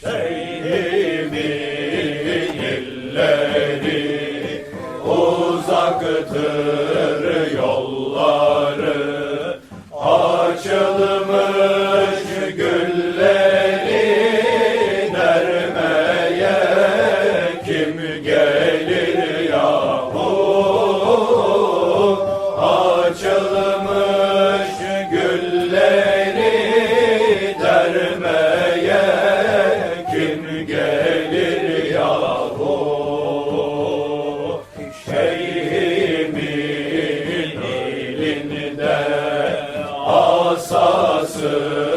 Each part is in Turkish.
Şeyhimin illeri uzaktır yolları açılmış gülleri dermeye kim gel elinde asası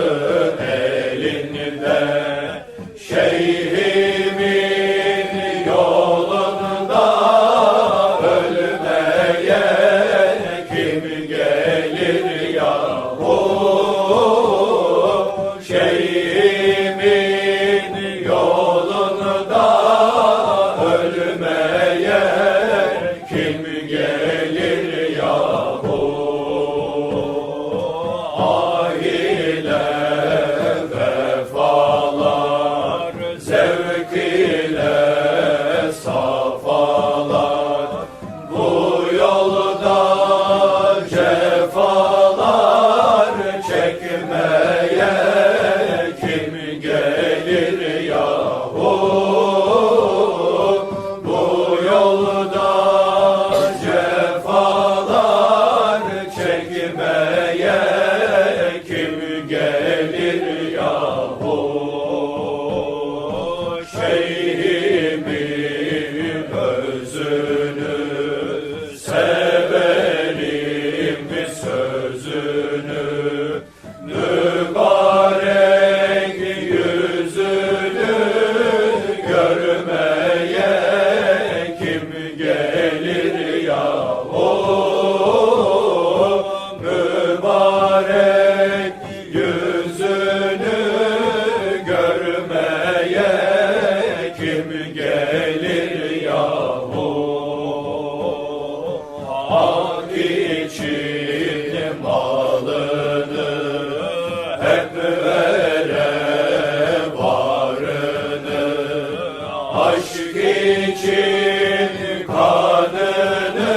Aşk için kanını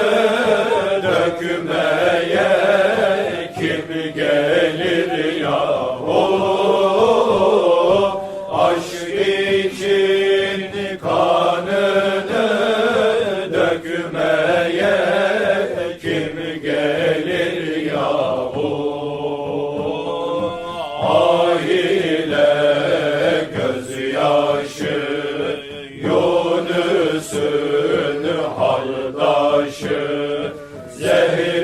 dökmeye kim gelir yahu? Aşk için kanını dökmeye kim gelir? Zehir